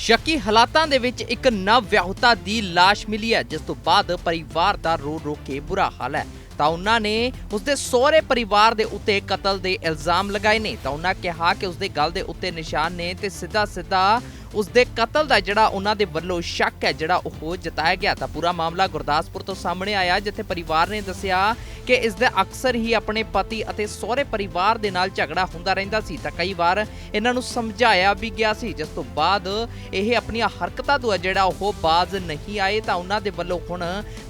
ਸ਼ੱਕੀ ਹਾਲਾਤਾਂ ਦੇ ਵਿੱਚ ਇੱਕ ਨਵ ਵਿਆਹੁਤਾ ਦੀ ਲਾਸ਼ ਮਿਲੀ ਹੈ, ਜਿਸ ਤੋਂ ਬਾਅਦ ਪਰਿਵਾਰ ਦਾ ਰੋ ਰੋ ਕੇ ਬੁਰਾ ਹਾਲ ਹੈ। ਤਾਂ ਉਹਨਾਂ ਨੇ ਉਸਦੇ ਸਹੁਰੇ ਪਰਿਵਾਰ ਦੇ ਉੱਤੇ ਕਤਲ ਦੇ ਇਲਜ਼ਾਮ ਲਗਾਏ ਨੇ। ਤਾਂ ਉਹਨਾਂ ਕਿਹਾ ਕਿ ਉਸਦੇ ਗਲ ਦੇ ਉੱਤੇ ਨਿਸ਼ਾਨ ਨੇ ਤੇ ਸਿੱਧਾ ਸਿੱਧਾ ਸਿੱਧਾ ਉਸਦੇ ਕਤਲ ਦਾ ਜਿਹੜਾ ਉਹਨਾਂ ਦੇ ਵੱਲੋਂ ਸ਼ੱਕ ਹੈ, ਜਿਹੜਾ ਉਹ ਜਤਾਇਆ ਗਿਆ। ਤਾਂ ਪੂਰਾ ਮਾਮਲਾ ਗੁਰਦਾਸਪੁਰ ਤੋਂ ਸਾਹਮਣੇ ਆਇਆ, ਜਿੱਥੇ ਪਰਿਵਾਰ ਨੇ ਦੱਸਿਆ ਕਿ ਇਸ ਦੇ ਅਕਸਰ ਹੀ ਆਪਣੇ ਪਤੀ ਅਤੇ ਸਹੁਰੇ ਪਰਿਵਾਰ ਦੇ ਨਾਲ ਝਗੜਾ ਹੁੰਦਾ ਰਹਿੰਦਾ ਸੀ। ਤਾਂ ਕਈ ਵਾਰ ਇਹਨਾਂ ਨੂੰ ਸਮਝਾਇਆ ਵੀ ਗਿਆ ਸੀ। ਜਿਸ ਤੋਂ ਬਾਅਦ ਇਹ ਆਪਣੀਆਂ ਹਰਕਤਾਂ ਤੋਂ ਹੈ ਜਿਹੜਾ ਉਹ ਬਾਜ਼ ਨਹੀਂ ਆਏ, ਤਾਂ ਉਹਨਾਂ ਦੇ ਵੱਲੋਂ ਹੁਣ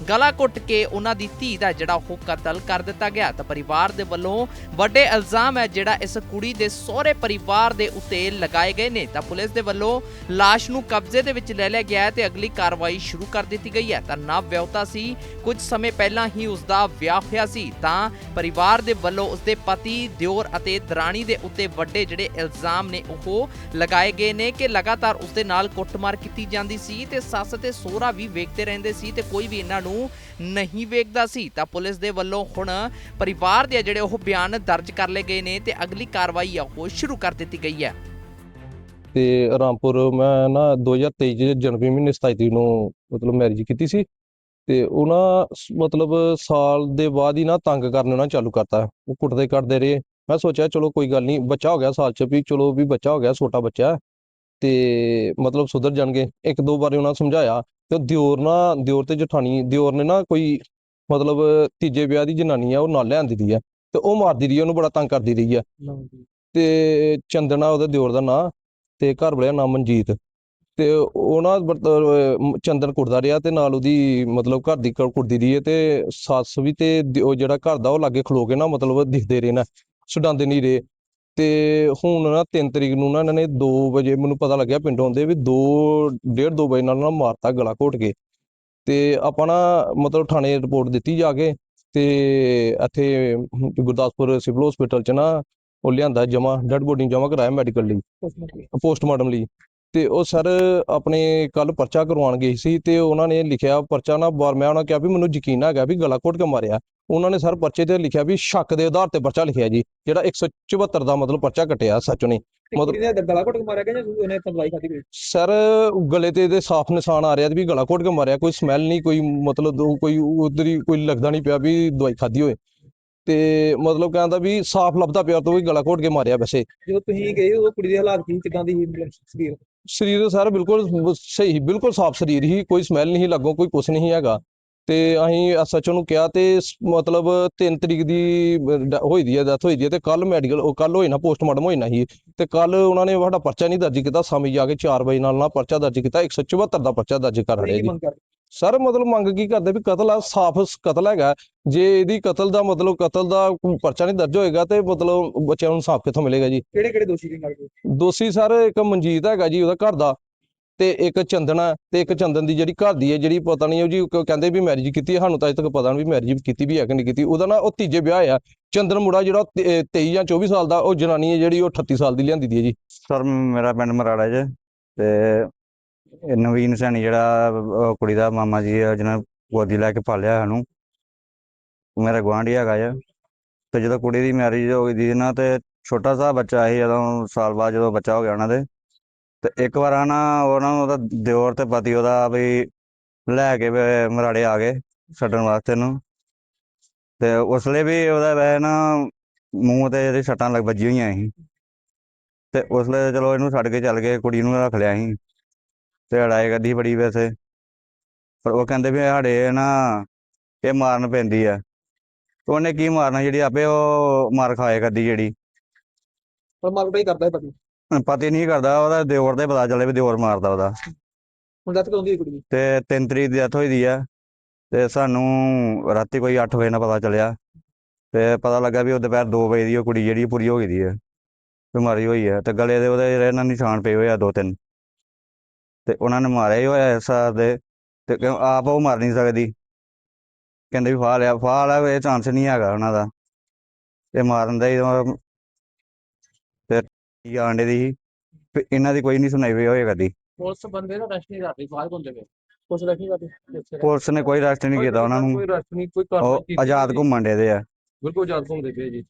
ਗਲਾ ਘੁੱਟ ਕੇ ਉਹਨਾਂ ਦੀ ਧੀ ਦਾ ਜਿਹੜਾ ਉਹ ਕਤਲ ਕਰ ਦਿੱਤਾ ਗਿਆ। ਤਾਂ ਪਰਿਵਾਰ ਦੇ ਵੱਲੋਂ ਵੱਡੇ ਇਲਜ਼ਾਮ ਹੈ ਜਿਹੜਾ ਇਸ ਕੁੜੀ ਦੇ ਸਹੁਰੇ ਪਰਿਵਾਰ ਦੇ ਉੱਤੇ ਲਗਾਏ ਗਏ ਨੇ। ਤਾਂ ਪੁਲਿਸ ਦੇ ਵੱਲੋਂ ਲਾਸ਼ ਨੂੰ ਕਬਜ਼ੇ ਦੇ ਵਿੱਚ ਲੈ ਲਿਆ ਗਿਆ ਹੈ ਤੇ ਅਗਲੀ ਕਾਰਵਾਈ ਸ਼ੁਰੂ ਕਰ ਦਿੱਤੀ ਗਈ ਹੈ। ਤਾਂ ਨਵ ਵਿਆਹੁਤਾ ਸੀ, ਕੁਝ ਸਮੇਂ ਪਹਿਲਾਂ ਹੀ ਉਸ ਦਾ ਵਿਆਹ ਹੋਇਆ ਸੀ। ਤਾਂ ਪਰਿਵਾਰ ਦੇ ਵੱਲੋਂ ਉਸ ਦੇ ਪਤੀ, ਦਿਓਰ ਅਤੇ ਦਰਾਣੀ ਦੇ ਉੱਤੇ ਵੱਡੇ ਜਿਹੜੇ ਇਲਜ਼ਾਮ ਨੇ ਉਹ ਲਗਾਏ ਗਏ ਨੇ ਕਿ ਲਗਾਤਾਰ ਉਸ ਦੇ ਨਾਲ ਕੁੱਟਮਾਰ ਕੀਤੀ ਜਾਂਦੀ ਸੀ ਤੇ ਸੱਸ ਤੇ ਸੋਹਰਾ ਵੀ ਵੇਖਦੇ ਰਹਿੰਦੇ ਸੀ ਤੇ ਕੋਈ ਵੀ ਇਹਨਾਂ ਨੂੰ ਨਹੀਂ ਵੇਖਦਾ ਸੀ। ਤਾਂ ਪੁਲਿਸ ਦੇ ਵੱਲੋਂ ਹੁਣ ਪਰਿਵਾਰ ਦੇ ਜਿਹੜੇ ਉਹ ਬਿਆਨ ਦਰਜ ਕਰ ਲਏ ਗਏ ਨੇ ਤੇ ਅਗਲੀ ਕਾਰਵਾਈ ਆ, ਉਹ ਸ਼ੁਰੂ ਕਰ ਦਿੱਤੀ ਗਈ ਹੈ। ਤੇ ਰਾਮਪੁਰ ਮੈਂ ਨਾ 2023 ਚ ਜਨਵਰੀ ਮਹੀਨੇ 27 ਤਰੀਕ ਨੂੰ ਮਤਲਬ ਮੈਰਿਜ ਕੀਤੀ ਸੀ ਤੇ ਉਹਨਾਂ ਮਤਲਬ ਸਾਲ ਦੇ ਬਾਅਦ ਹੀ ਨਾ ਤੰਗ ਕਰਨਾ ਨਾ ਚਾਲੂ ਕਰਤਾ। ਉਹ ਕੁੱਟਦੇ ਕੱਟਦੇ ਰਹੇ। ਮੈਂ ਸੋਚਿਆ ਚਲੋ ਕੋਈ ਗੱਲ ਨਹੀਂ ਬੱਚਾ ਹੋ ਗਿਆ ਸਾਲ ਚ ਵੀ ਚਲੋ ਵੀ ਬੱਚਾ ਹੋ ਗਿਆ ਛੋਟਾ ਬੱਚਾ। ਤੇ ਮਤਲਬ ਸੁਧਰ ਜਾਣਗੇ। ਇੱਕ ਦੋ ਵਾਰੀ ਉਹਨਾਂ ਸਮਝਾਇਆ ਤੇ ਉਹ ਦਿਓਰ ਨਾ ਦਿਓਰ ਤੇ ਜਠਾਣੀ ਦਿਓਰ ਨੇ ਨਾ ਕੋਈ ਮਤਲਬ ਤੀਜੇ ਵਿਆਹ ਦੀ ਜਨਾਨੀ ਆ ਉਹ ਨਾਲ ਲਿਆਂਦੀ ਦੀ ਆ। ਤੇ ਉਹ ਮਾਰਦੀ ਰਹੀ ਉਹਨੂੰ ਬੜਾ ਤੰਗ ਕਰਦੀ ਰਹੀ ਆ। ਤੇ ਚੰਦਨਾ ਉਹਦਾ ਦਿਓਰ ਦਾ ਨਾਂ ਤੇ ਘਰ ਵਾਲਿਆ ਨਾਮ ਮਨਜੀਤ। ਤੇ ਉਹ ਨਾ ਚੰਦਨ ਕੁੱਟਦਾ ਰਿਹਾ ਤੇ ਨਾਲ ਉਹਦੀ ਮਤਲਬ ਘਰ ਦੀ ਕ- ਕੁੱਟਦੀ ਰਹੀ ਹੈ ਤੇ ਸੱਸ ਵੀ ਤੇ ਉਹ ਜਿਹੜਾ ਘਰ ਦਾ ਉਹ ਲਾਗੇ ਖਲੋ ਕੇ ਨਾ ਮਤਲਬ ਦਿਖਦੇ ਰਹੇ ਨਾ ਛਡਾਉਂਦੇ ਨਹੀਂ ਰਹੇ। ਤੇ ਹੁਣ ਨਾ 3 ਤਰੀਕ ਨੂੰ ਨਾ ਇਹਨਾਂ ਨੇ 2 ਵਜੇ ਮੈਨੂੰ ਪਤਾ ਲੱਗਿਆ ਪਿੰਡੋਂ ਦੇ ਵੀ 2 ਡੇਢ 2 ਵਜੇ ਨਾਲ ਨਾ ਮਾਰਤਾ ਗਲਾ ਘੋਟ ਕੇ। ਤੇ ਆਪਾਂ ਨਾ ਮਤਲਬ ਥਾਣੇ ਰਿਪੋਰਟ ਦਿੱਤੀ ਜਾ ਕੇ ਤੇ ਇੱਥੇ ਗੁਰਦਾਸਪੁਰ ਸਿਵਲ ਹਸਪੀਟਲ ਚ ਨਾ ਉਹ ਲਿਆਂਦਾ ਜਮਾ ਡੈਡ ਬੋਡੀ ਜਮਾ ਕਰਾਇਆ ਮੈਡੀਕਲ ਲਈ ਪੋਸਟਮਾਰਟਮ ਲਈ। ਤੇ ਉਹ ਸਰ ਆਪਣੇ ਕੱਲ ਪਰਚਾ ਕਰਵਾਉਣ ਗਏ ਸੀ ਤੇ ਉਹਨਾਂ ਨੇ ਲਿਖਿਆ ਪਰਚਾ ਨਾ ਬਾਰ ਮੈਂ ਉਹਨਾਂ ਕਿਹਾ ਵੀ ਮੈਨੂੰ ਯਕੀਨ ਹੈਗਾ ਵੀ ਗਲਾ ਘੋਟ ਕੇ ਮਾਰਿਆ। ਉਹਨਾਂ ਨੇ ਸਰ ਪਰਚੇ ਤੇ ਲਿਖਿਆ ਵੀ ਸ਼ੱਕ ਦੇ ਆਧਾਰ ਤੇ ਪਰਚਾ ਲਿਖਿਆ ਜੀ ਜਿਹੜਾ 174 ਦਾ ਮਤਲਬ ਪਰਚਾ ਕੱਟਿਆ ਸੱਚ ਨੇ ਮਤਲਬ- ਗਲਾ ਘੁੱਟ ਕੇ ਮਾਰਿਆ ਗਿਆ ਜਾਂ ਉਹਨੇ ਤਬਲਾਈ ਖਾਦੀ ਸਰ ਗਲੇ ਤੇ ਇਹਦੇ ਸਾਫ਼ ਨਿਸ਼ਾਨ ਆ ਰਿਹਾ ਵੀ ਗਲਾ ਘੋਟ ਕੇ ਮਾਰਿਆ ਕੋਈ ਸਮੈਲ ਨਹੀਂ ਕੋਈ ਮਤਲਬ ਕੋਈ ਉਧਰ ਕੋਈ ਲੱਗਦਾ ਨਹੀਂ ਪਿਆ ਵੀ ਦਵਾਈ ਖਾਦੀ ਹੋਏ ਤੇ ਮਤਲਬ ਕਹਿੰਦਾ ਵੀ ਸਾਫ਼ ਲੱਭਦਾ ਪਿਆ ਤੋਂ ਵੀ ਗਲਾ ਘੋਟ ਕੇ ਮਾਰਿਆ ਵੈਸੇ। ਜਦੋਂ ਤੁਸੀਂ ਗਏ ਉਹ ਕੁੜੀ ਦੇ ਹਾਲਾਤ ਕੀ ਕਿਦਾਂ ਦੀ ਸੀ? ਮਤਲਬ ਸਰੀਰ? ਸਰੀਰ ਸਰ ਬਿਲਕੁਲ ਸਹੀ ਬਿਲਕੁਲ ਸਾਫ਼ ਸਰੀਰ ਹੀ ਕੋਈ ਸਮੈਲ ਨਹੀਂ ਲੱਗੋ ਕੋਈ ਕੁਛ ਨਹੀਂ ਹੈਗਾ। ਤੇ ਅਸੀਂ ਐਸਐਚਓ ਨੂੰ ਕਿਹਾ ਤੇ ਮਤਲਬ 3 ਤਰੀਕ ਦੀ ਹੋਈ ਦੀ ਹੈ ਡੈਥ ਹੋਈ ਦੀ ਹੈ ਤੇ ਕੱਲ ਮੈਡੀਕਲ ਉਹ ਕੱਲ ਹੋਈ ਨਾ ਪੋਸਟਮਾਰਟਮ ਹੋਈ ਨਾ ਸੀ। ਤੇ ਕੱਲ ਉਹਨਾਂ ਨੇ ਸਾਡਾ ਪਰਚਾ ਨਹੀਂ ਦਰਜ ਕੀਤਾ ਸ਼ਾਮੀ ਜਾ ਕੇ 4 ਵਜੇ ਨਾਲ ਨਾ ਪਰਚਾ ਦਰਜ ਕੀਤਾ 174 ਦਾ ਪਰਚਾ ਦਰਜ ਕਰ ਰਹੇ ਜੀ। ਸਰ ਮਤਲਬ ਮੰਗ ਕੀ ਕਰਦੇ ਵੀ ਕਤਲ ਆ ਸਾਫ਼ ਕਤਲ ਹੈਗਾ। ਜੇ ਇਹਦੀ ਕਤਲ ਦਾ ਮਤਲਬ ਕਤਲ ਦਾ ਪਰਚਾ ਨਹੀਂ ਦਰਜ ਹੋਏਗਾ ਤੇ ਮਤਲਬ ਬੱਚਿਆਂ ਨੂੰ ਇਨਸਾਫ ਕਿੱਥੋਂ ਮਿਲੇਗਾ ਜੀ? ਕਿਹੜੇ ਕਿਹੜੇ ਦੋਸ਼ੀ ਨੇ ਨਾਲ ਕੋਈ? ਦੋਸ਼ੀ ਸਰ ਇੱਕ ਮਨਜੀਤ ਹੈਗਾ ਜੀ ਉਹਦਾ ਘਰ ਦਾ ਤੇ ਇੱਕ ਚੰਦਨਾ ਤੇ ਇੱਕ ਚੰਦਨ ਦੀ ਜਿਹੜੀ ਘਰ ਦੀ ਹੈ ਜਿਹੜੀ ਪਤਾ ਨਹੀਂ ਉਹ ਜੀ ਕਹਿੰਦੇ ਵੀ ਮੈਰਿਜ ਕੀਤੀ ਹੈ ਸਾਨੂੰ ਤਾਂ ਅਜੇ ਤੱਕ ਪਤਾ ਨਹੀਂ ਵੀ ਮੈਰਿਜ ਕੀਤੀ ਵੀ ਹੈ ਕਿ ਨਹੀਂ ਕੀਤੀ। ਉਹਦਾ ਨਾ ਉਹ ਤੀਜੇ ਵਿਆਹ ਆ। ਚੰਦਨ ਮੁੰਡਾ ਜਿਹੜਾ 23 ਜਾਂ 24 ਸਾਲ ਦਾ ਉਹ ਜਨਾਨੀ ਹੈ ਜਿਹੜੀ ਉਹ 38 ਸਾਲ ਦੀ ਲਿਆਂਦੀ ਦੀ ਹੈ ਜੀ। ਸਰ ਮੇਰਾ ਪਿੰਡ ਮਰਾੜਾ ਜੇ ਤੇ ਇਹ ਨਵੀਨ ਸੈਣੀ ਜਿਹੜਾ, ਉਹ ਕੁੜੀ ਦਾ ਮਾਮਾ ਜੀ ਆ, ਜਿਹਨੇ ਗੋਦੀ ਲੈ ਕੇ ਪਾਲਿਆ ਸਾਨੂੰ। ਮੇਰਾ ਗੁਆਂਢੀ ਹੈਗਾ ਜੇ ਤੇ ਜਦੋਂ ਕੁੜੀ ਦੀ ਮੈਰਿਜ ਹੋ ਗਈ ਦੀ ਨਾ, ਤੇ ਛੋਟਾ ਸਾ ਬੱਚਾ ਸੀ, ਜਦੋਂ ਸਾਲ ਬਾਅਦ ਜਦੋਂ ਬੱਚਾ ਹੋ ਗਿਆ ਉਹਨਾਂ ਦੇ। ਤੇ ਇੱਕ ਵਾਰ ਨਾ ਉਹਨਾਂ ਨੂੰ ਉਹਦਾ ਦਿਓਰ ਤੇ ਪਤੀ ਉਹਦਾ ਵੀ ਲੈ ਕੇ ਮਰਾੜੇ ਆ ਗਏ ਛੱਡਣ ਵਾਸਤੇ ਨੂੰ। ਤੇ ਉਸਲੇ ਵੀ ਉਹਦਾ ਵੈ ਨਾ ਮੂੰਹ ਤੇ ਇਹਦੇ ਸੱਟਾਂ ਲੱਗ ਵੱਜੀ ਹੋਈਆਂ ਸੀ। ਤੇ ਉਸਲੇ ਚਲੋ ਇਹਨੂੰ ਛੱਡ ਕੇ ਚੱਲ ਗਏ, ਕੁੜੀ ਨੂੰ ਰੱਖ ਲਿਆ ਸੀ। ਤੇ ਲੜਾਈ ਕਰਦੀ ਬੜੀ ਵੈਸੇ। ਪਰ ਉਹ ਕਹਿੰਦੇ ਵੀ ਸਾਡੇ ਨਾ ਇਹ ਮਾਰਨ ਪੈਂਦੀ ਆ। ਉਹਨੇ ਕੀ ਮਾਰਨਾ ਜਿਹੜੀ ਆਪੇ ਉਹ ਮਾਰ ਖਾਏ ਕਰਦੀ ਜਿਹੜੀ। ਪਰ ਮਾਰਕਟਾ ਹੀ ਕਰਦਾ ਹੈ ਪਤੀ। ਪਤੀ ਨਹੀਂ ਕਰਦਾ ਉਹਦਾ ਦਿਓਰ ਦਾ ਹੀ ਪਤਾ ਚੱਲੇ ਵੀ ਦਿਓਰ ਮਾਰਦਾ ਉਹਦਾ। ਹੁਣ ਦੱਸ ਕਦੋਂ ਦੀ ਕੁੜੀ ਦੀ? ਤੇ 3 ਤਰੀਕ ਦੀ ਡੈਥ ਹੋਈ ਦੀ ਆ। ਤੇ ਸਾਨੂੰ ਰਾਤੀ ਕੋਈ 8 ਵਜੇ ਨਾਲ ਪਤਾ ਚੱਲਿਆ। ਤੇ ਪਤਾ ਲੱਗਾ ਵੀ ਉਹ ਦੁਪਹਿਰ 2 ਵਜੇ ਦੀ ਉਹ ਕੁੜੀ ਜਿਹੜੀ ਪੂਰੀ ਹੋ ਗਈ ਦੀ ਹੈ ਬਿਮਾਰੀ ਹੋਈ ਹੈ ਤੇ ਗਲੇ ਦੇ ਉਹਦੇ ਜਿਹੜੇ ਨਾ ਨਿਸ਼ਾਨ ਪਏ ਹੋਏ ਆ ਦੋ ਤਿੰਨ। ਤੇ ਉਹਨਾਂ ਨੇ ਮਾਰਿਆ ਹੋਇਆ ਹਿਸਾਬ ਦੇ ਤੇ ਕਿਉਂ ਆਪ ਉਹ ਮਰ ਨਹੀਂ ਸਕਦੀ। ਕਹਿੰਦੇ ਵੀ ਫਾਹ ਲਿਆ ਫਾਹ ਲਿਆ ਇਹ ਚਾਂਸ ਨਹੀਂ ਹੈਗਾ ਉਹਨਾਂ ਦਾ। ਇਹ ਮਾਰਨ ਦਾ ਹੀ ਤੇ ਕੀ ਆਂਡੇ ਦੀ ਇਹਨਾਂ ਦੀ ਕੋਈ ਨਹੀਂ ਸੁਣਾਈ ਹੋਈ ਹੋਏ ਕਦੀ ਪੁਲਿਸ ਬੰਦੇ ਦਾ ਰੈਸਟ ਨਹੀਂ ਕਰਦੀ ਬਾਹਰ ਪੁਲਿਸ ਰੈਸਟ ਨਹੀਂ ਕਰਦੀ ਪੁਲਿਸ ਨੇ ਕੋਈ ਰੈਸਟ ਨਹੀਂ ਕੀਤਾ ਉਹਨਾਂ ਨੂੰ। ਕੋਈ ਰੈਸਟ ਨਹੀਂ ਕੋਈ ਉਹ ਆਜ਼ਾਦ ਘੁੰਮਣ ਦੇ ਆ। ਬਿਲਕੁਲ ਆਜ਼ਾਦ ਘੁੰਮਦੇ ਪਏ ਜੀ।